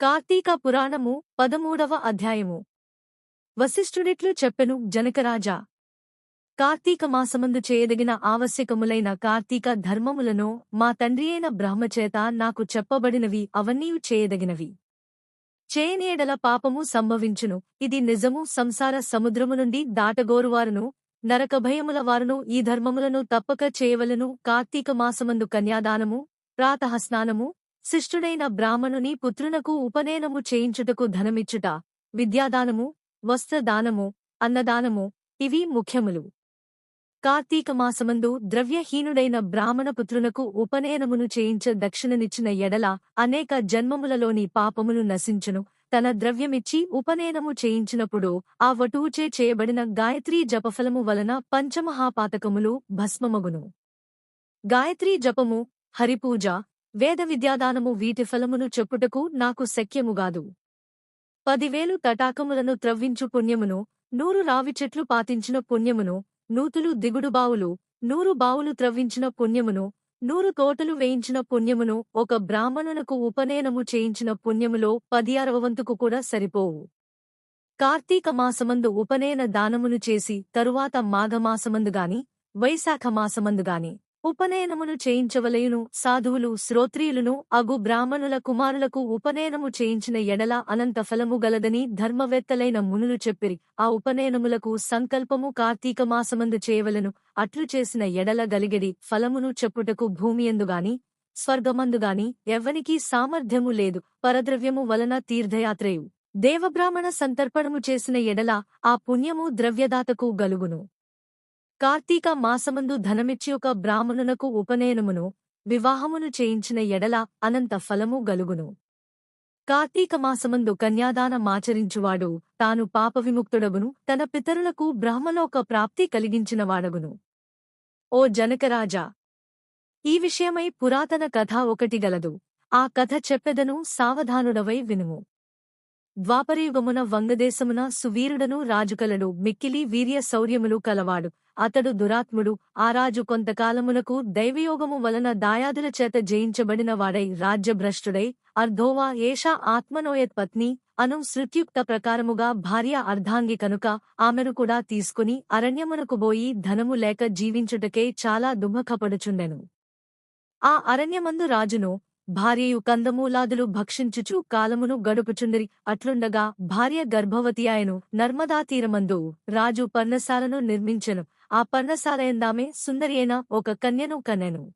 కార్తీక పురాణము పదమూడవ అధ్యాయము. వశిష్ఠుడిట్లు చెప్పెను జనకరాజా! కార్తీక మాసమందు చేయదగిన ఆవశ్యకములైన కార్తీక ధర్మములను మా తండ్రియైన బ్రహ్మచేత నాకు చెప్పబడినవి అవన్నీయు చేయదగినవి. చేయనేడల పాపము సంభవించును ఇది నిజము సంసార సముద్రము నుండి దాటగోరువారును నరకభయముల వారును ఈ ధర్మములను తప్పక చేయవలను. కార్తీక మాసమందు కన్యాదానము ప్రాతఃస్నానము శిష్టుడైన బ్రాహ్మణుని పుత్రునకు ఉపనయనము చేయించుటకు ధనమిచ్చుట విద్యాదానము వస్త్రదానము అన్నదానము ఇవి ముఖ్యములు. కార్తీక మాసమందు ద్రవ్యహీనుడైన బ్రాహ్మణ పుత్రునకు ఉపనయనమును చేయించ దక్షిణనిచ్చిన ఎడల అనేక జన్మములలోని పాపములు నశించును. తన ద్రవ్యమిచ్చి ఉపనయనము చేయించినప్పుడు ఆ వటువుచే చేయబడిన గాయత్రీ జపఫలము వలన పంచమహాపాతకములు భస్మమగును. గాయత్రీ జపము హరిపూజ వేద విద్యాదానము వీటి ఫలమును చెప్పుటకు నాకు శక్యముగాదు పదివేలు తటాకములను త్రవ్వించు పుణ్యమును నూరు రావి చెట్లు పాతించిన పుణ్యమును నూతులు దిగుడు బావులు నూరు బావులు త్రవ్వించిన పుణ్యమును నూరు తోటలు వేయించిన పుణ్యమును ఒక బ్రాహ్మణునకు ఉపనయనము చేయించిన పుణ్యములో పది అరవవంతుకు కూడా సరిపోవు. కార్తీక మాసమందు ఉపనయన దానమును చేసి తరువాత మాఘమాసమందుగాని వైశాఖ మాసమందుగాని ఉపనయనమును చేయించవలయును సాధువులు శ్రోత్రియులను అగు బ్రాహ్మణుల కుమారులకు ఉపనయనము చేయించిన ఎడల అనంత ఫలము గలదని ధర్మవేత్తలైన మునులు చెప్పిరి. ఆ ఉపనయనములకు సంకల్పము కార్తీక మాసమందు చేయవలను. అట్లు చేసిన ఎడల గలిగడి ఫలమును చెప్పుటకు భూమియందుగాని స్వర్గమందుగాని ఎవ్వనికీ సామర్థ్యము లేదు. పరద్రవ్యము వలన తీర్థయాత్రయు. దేవబ్రాహ్మణ సంతర్పణము చేసిన ఎడల ఆ పుణ్యము ద్రవ్యదాతకు గలుగును. కార్తీక మాసమందు ధనమిచ్చి ఒక బ్రాహ్మణునకు ఉపనయనమును వివాహమును చేయించిన ఎడల అనంత ఫలము గలుగును. కార్తీక మాసమందు కన్యాదానమాచరించువాడు తాను పాపవిముక్తుడగును తన పితరులకు బ్రహ్మలోక ప్రాప్తి కలిగించినవాడగును. ఓ జనకరాజా! ఈ విషయమై పురాతన కథ ఒకటి గలదు. ఆ కథ చెప్పెదను సావధానుడవై వినుము. ద్వాపరయుగమున వంగదేశమున సువీరుడను రాజుకలడు. మిక్కిలి వీర్య శౌర్యములు కలవాడు. అతడు దురాత్ముడు. ఆ రాజు కొంతకాలమునకు దైవయోగము వలన దాయాదుల చేత జయించబడిన వాడై రాజ్యభ్రష్టుడై అర్ధోవా ఏషా ఆత్మనోయత్ పత్ని అను శృత్యుక్త ప్రకారముగా భార్య అర్ధాంగి కనుక ఆమెను కూడా తీసుకుని అరణ్యమునకు బోయి ధనము లేక జీవించుటకే చాలా దుమఖపడుచుండెను ఆ అరణ్యమందు రాజును భార్యయు కందమూలాదులు భక్షించుచు కాలమును గడుపుచుండిరి. అట్లుండగా భార్య గర్భవతి ఆయను నర్మదా తీరమందు రాజు పర్ణశాలను నిర్మించెను. ఆ పర్ణశాలయందామే సుందరియైన ఒక కన్యను కనెను.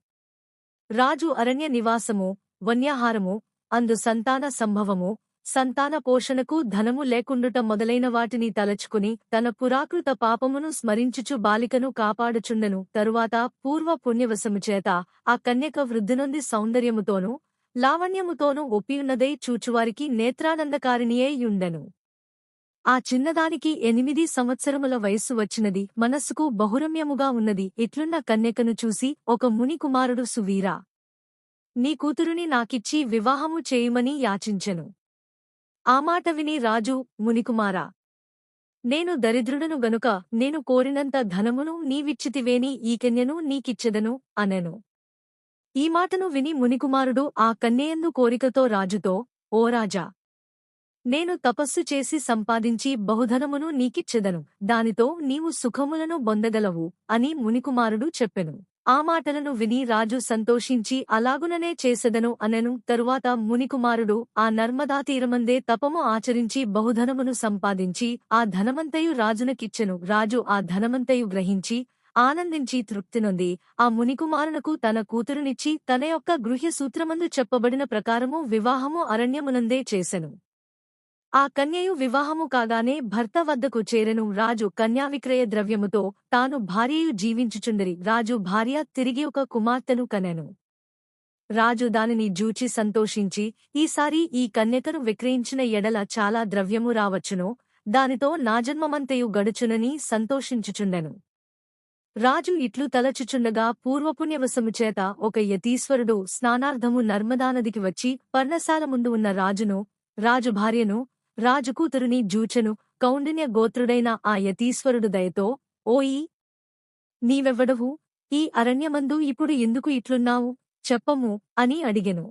రాజు అరణ్య నివాసము వన్యాహారము అందు సంతాన సంభవము సంతాన పోషణకు ధనము లేకుండుట మొదలైన వాటిని తలచుకుని తన పురాకృత పాపమును స్మరించుచు బాలికను కాపాడుచుండెను. తరువాత పూర్వ పుణ్యవశము చేత ఆ కన్యక వృద్ధినొంది సౌందర్యముతోనూ లావణ్యముతోనూ ఒప్పియున్నదై చూచువారికి నేత్రానందకారిణియేయుండెను ఆ చిన్నదానికి ఎనిమిది సంవత్సరముల వయస్సు వచ్చినది. మనస్సుకు బహురమ్యముగా ఉన్నది. ఇట్లున్న కన్యకను చూసి ఒక మునికుమారుడు సువీరా నీ కూతురుని నాకిచ్చి వివాహము చేయుమని యాచించెను. ఆ మాట విని రాజు మునికుమారా! నేను దరిద్రుడను గనుక నేను కోరినంత ధనమును నీవిచ్చితివేని ఈ కన్యను నీకిచ్చెదను అనెను. ఈ మాటను విని మునికుమారుడు ఆ కన్యయందు కోరికతో రాజుతో ఓ రాజా! నేను తపస్సు చేసి సంపాదించి బహుధనమును నీకిచ్చెదను దానితో నీవు సుఖములను బొందగలవు అని మునికుమారుడు చెప్పెను. ఆ మాటలను విని రాజు సంతోషించి అలాగుననే చేసెదను అనెను. తరువాత మునికుమారుడు ఆ నర్మదా తీరమందే తపము ఆచరించి బహుధనమును సంపాదించి ఆ ధనమంతయు రాజునకిచ్చెను. రాజు ఆ ధనమంతయు గ్రహించి ఆనందించి తృప్తినొంది ఆ మునికుమారునకు తన కూతురునిచ్చి తన యొక్క గృహ్య సూత్రమందు చెప్పబడిన ప్రకారము వివాహము అరణ్యమునందే చేసెను. ఆ కన్యయు వివాహము కాగానే భర్త వద్దకు చేరెను రాజు కన్యావిక్రయ ద్రవ్యముతో తాను భార్యయు జీవించుచుందరి రాజు భార్య తిరిగి ఒక కుమార్తెను కనెను. రాజు దానిని జూచి సంతోషించి ఈసారి ఈ కన్యకను విక్రయించిన ఎడల చాలా ద్రవ్యము రావచ్చును దానితో నాజన్మమంతయు గడుచునని సంతోషించుచుండెను. రాజు ఇట్లు తలచుచుండగా పూర్వపుణ్యవశము చేత ఒక యతీశ్వరుడు స్నానార్థము నర్మదానదికి వచ్చి పర్ణశాల ముందు ఉన్న రాజును రాజు భార్యను రాజుకూతురుని జూచెను కౌండిన్య గోత్రుడైన ఆ యతీశ్వరుడు దయతో ఓయి! నీవెవ్వడవు ఈ అరణ్యమందు ఇప్పుడు ఎందుకు ఇట్లున్నావు? చెప్పము అని అడిగెను.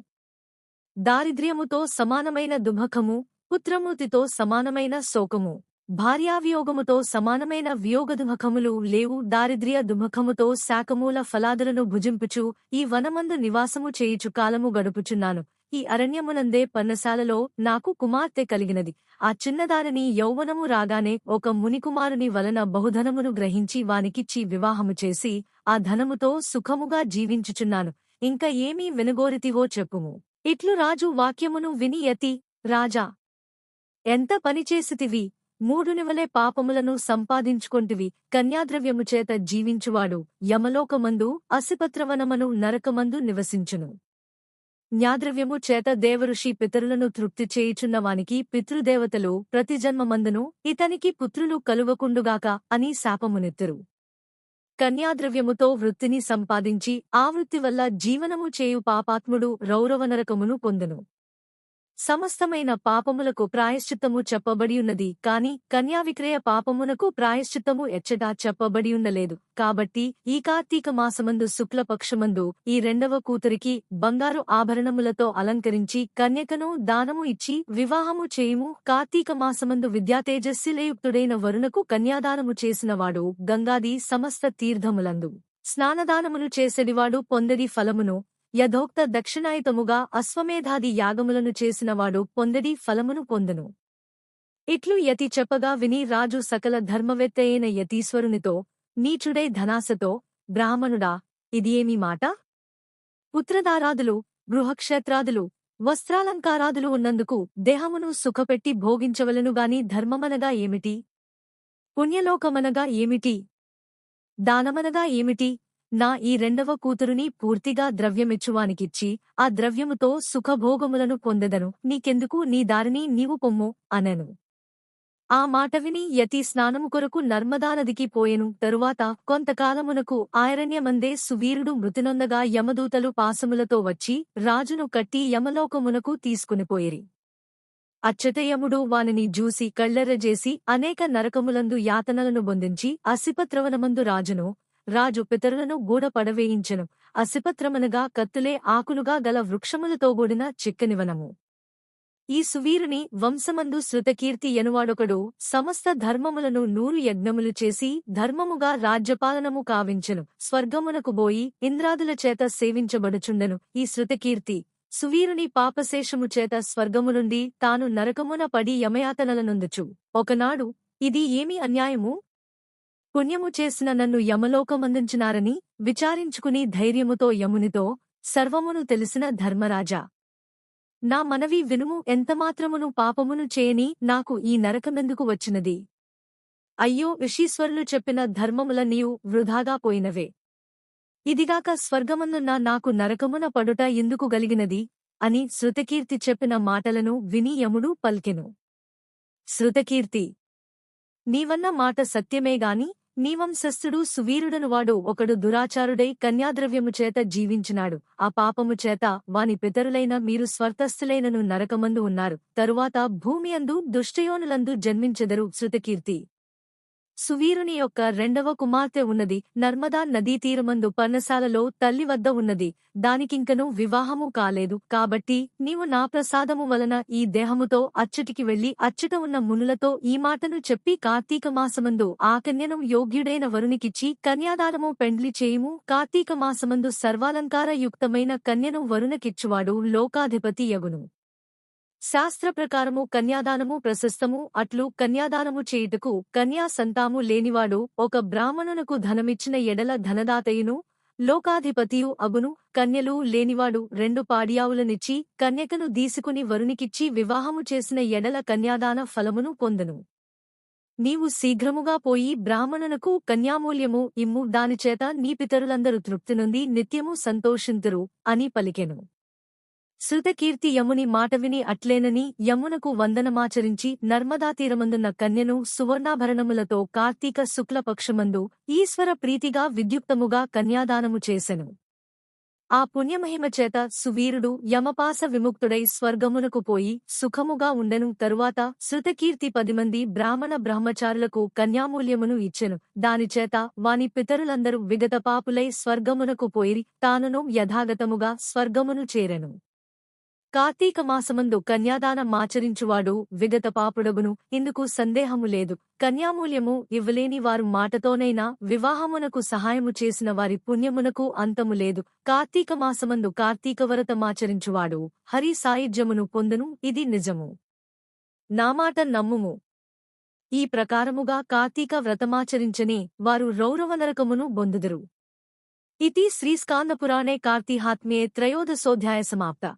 దారిద్ర్యముతో సమానమైన దుభఖము పుత్రమూతితో సమానమైన శోకము భార్యావియోగముతో సమానమైన వియోగదుమఖములు లేవు. దారిద్ర్య దుమఖముతో శాకమూల ఫలాదులను భుజింపుచు ఈ వనమందు నివాసము చేయుచు కాలము గడుపుచున్నాను. ఈ అరణ్యమునందే పర్ణశాలలో నాకు కుమార్తె కలిగినది. ఆ చిన్నదారిని యౌవనము రాగానే ఒక మునికుమారుని వలన బహుధనమును గ్రహించి వానికిచ్చి వివాహము చేసి ఆ ధనముతో సుఖముగా జీవించుచున్నాను. ఇంక ఏమీ వినగోరితివో చెప్పుము. ఇట్లు రాజు వాక్యమును విని యతి రాజా ఎంత పనిచేసితివి మూడునివలే పాపములను సంపాదించుకొంటివి. కన్యాద్రవ్యము చేత జీవించువాడు. యమలోకమందు అసిపత్రవనమను నరకమందు నివసించును. న్యాద్రవ్యము చేత దేవఋషి పితరులను తృప్తి చేయుచున్నవానికి పితృదేవతలు ప్రతి జన్మమందును ఇతనికి పుత్రులు కలువకుండుగాక అని శాపమునెత్తురు. కన్యాద్రవ్యముతో వృత్తిని సంపాదించి ఆ వృత్తి వల్ల జీవనము చేయు పాపాత్ముడు రౌరవనరకమును పొందును. సమస్తమైన పాపములకు ప్రాయశ్చిత్తము చెప్పబడియున్నది కాని కన్యావిక్రయ పాపమునకు ప్రాయశ్చిత్తము ఎచ్చటా చెప్పబడియుండలేదు కాబట్టి ఈ కార్తీక మాసమందు శుక్లపక్షమందు ఈ రెండవ కూతురికి బంగారు ఆభరణములతో అలంకరించి కన్యకను దానము ఇచ్చి వివాహము చేయుము. కార్తీక మాసమందు విద్యాతేజస్సిలయుక్తుడైన వరుణకు కన్యాదానము చేసినవాడు గంగాది సమస్త తీర్థములందు. స్నానదానమును చేసెడివాడు పొందడి ఫలమును యథోక్త దక్షిణాయుతముగా అశ్వమేధాది యాగములను చేసినవాడు పొందడి ఫలమును పొందను. ఇట్లు యతి చెప్పగా విని రాజు సకల ధర్మవేత్తయైన యతీశ్వరునితో నీచుడై ధనాసతో బ్రాహ్మణుడా ఇది మాట? పుత్రదారాదులు గృహక్షేత్రాదులు వస్త్రాలంకారాదులు ఉన్నందుకు దేహమును సుఖపెట్టి భోగించవలనుగాని ధర్మమనగా ఏమిటి? పుణ్యలోకమనగా ఏమిటి? దానమనగా ఏమిటి? నా ఈ రెండవ కూతురుని పూర్తిగా ద్రవ్యమెచ్చువానికిచ్చి ఆ ద్రవ్యముతో సుఖభోగములను పొందెదను. నీకెందుకు నీ దారిని నీవు పొమ్ము? అనెను. ఆ మాట విని యతి స్నానము కొరకు నర్మదానదికి పోయెను. తరువాత కొంతకాలమునకు ఆయరణ్యమందే సువీరుడు మృతినొందగా యమదూతలు పాసములతో వచ్చి రాజును కట్టి యమలోకమునకు తీసుకునిపోయిరి అచ్చతయముడు వానిని జూసి కళ్ళెరజేసి అనేక నరకములందు యాతనలను బొందించి అసిపత్రవనమందు రాజును రాజు పితరులను గూడపడవేయించెను అసిపత్రమనగా కత్తులే ఆకులుగా గల వృక్షములతో గూడిన చిక్కనివనము. ఈ సువీరుని వంశమందు శృతకీర్తి ఎనువాడొకడు సమస్త ధర్మములను నూరు యజ్ఞములు చేసి ధర్మముగా రాజ్యపాలనము కావించెను. స్వర్గమునకు బోయి ఇంద్రాదుల చేత సేవించబడుచుండెను. ఈ శృతకీర్తి సువీరుని పాపశేషము చేత స్వర్గమునుండి తాను నరకమున పడి యమయాతనలనుందుచు. ఒకనాడు ఇది ఏమి అన్యాయము? పుణ్యము చేసిన నన్ను యమలోకమందించినారని విచారించుకుని ధైర్యముతో యమునితో సర్వమును తెలిసిన ధర్మరాజా. నా మనవి వినుము ఎంతమాత్రమును పాపమును చేయని నాకు ఈ నరకమెందుకు వచ్చినది? అయ్యో ఋషీశ్వరులు చెప్పిన ధర్మముల నీవు వృధాగా పోయినవే. ఇదిగాక స్వర్గమందున్న నాకు నరకమున పడుట ఎందుకు గలిగినది? అని శృతకీర్తి చెప్పిన మాటలను విని యముడు పల్కెను. శృతకీర్తి నీవన్న మాట సత్యమేగాని నీవంశస్థుడు సువీరుడనువాడు ఒకడు దురాచారుడై కన్యాద్రవ్యము చేత జీవించినాడు. ఆ పాపము చేత వాని పితరులైన మీరు స్వర్తస్థులైనను నరకమందు ఉన్నారు. తరువాత భూమి అందు దుష్టయోనులందు జన్మించెదరు శృతకీర్తి. సువీరుని యొక్క రెండవ కుమార్తె ఉన్నది. నర్మదా నదీతీరమందు పర్ణశాలలో తల్లి వద్ద ఉన్నది. దానికింకను వివాహము కాలేదు. కాబట్టి నీవు నా ప్రసాదము వలన ఈ దేహముతో అచ్చటికి వెళ్ళి అచ్చట ఉన్న మునులతో ఈ మాటను చెప్పి కార్తీక మాసమందు ఆ కన్యను యోగ్యుడైన వరునికిచ్చి కన్యాదానము పెండ్లి చేయుము. కార్తీక మాసమందు సర్వాలంకార యుక్తమైన కన్యను వరునకిచ్చువాడు లోకాధిపతి యగును. శాస్త్ర ప్రకారము కన్యాదానము ప్రశస్తము. అట్లు కన్యాదానము చేయుటకు కన్యా సంతాము లేనివాడు ఒక బ్రాహ్మణునకు ధనమిచ్చిన ఎడల ధనదాతయును. లోకాధిపతియు అగును. కన్యలు లేనివాడు రెండు పాడియావులనిచ్చి కన్యకను దీసుకుని వరునికిచ్చి వివాహము చేసిన ఎడల కన్యాదాన ఫలమును పొందను. నీవు శీఘ్రముగా పోయి బ్రాహ్మణునకు కన్యామూల్యము ఇమ్ము. దానిచేత నీ పితరులందరూ తృప్తి నుండి నిత్యము సంతోషింతురు అని పలికెను. శృతకీర్తి యముని మాట విని అట్లేనని యమునకు వందనమాచరించి నర్మదాతీరమందున్న కన్యను సువర్ణాభరణములతో కార్తీక శుక్లపక్షమందు ఈశ్వర ప్రీతిగా విద్యుక్తముగా కన్యాదానము చేసెను. ఆ పుణ్యమహిమచేత సువీరుడు యమపాస విముక్తుడై స్వర్గమునకు పోయి సుఖముగా ఉండెను. తరువాత శృతకీర్తి పదిమంది బ్రాహ్మణ బ్రహ్మచారులకు కన్యామూల్యమును ఇచ్చెను. దానిచేత వాని పితరులందరూ విగతపాపులై స్వర్గమునకు పోయిరి. తానును యథాగతముగా స్వర్గమును చేరెను. కార్తీక మాసమందు కన్యాదానం మాచరించువాడు విగత పాపుడగును. ఇందుకు సందేహము లేదు. కన్యామూల్యము ఇవ్వలేని వారు మాటతోనైనా వివాహమునకు సహాయము చేసిన వారి పుణ్యమునకు అంతము లేదు. కార్తీక మాసమందు కార్తీక వ్రతమాచరించువాడు హరి సాయుధ్యమును పొందును. ఇది నిజము. నామాట నమ్ముము. ఈ ప్రకారముగా కార్తీక వ్రతమాచరించని వారు రౌరవనరకమును బొందుదురు. ఇతి శ్రీస్కాందపురాణే కార్తీహాత్మ్యే త్రయోదశోధ్యాయ సమాప్త.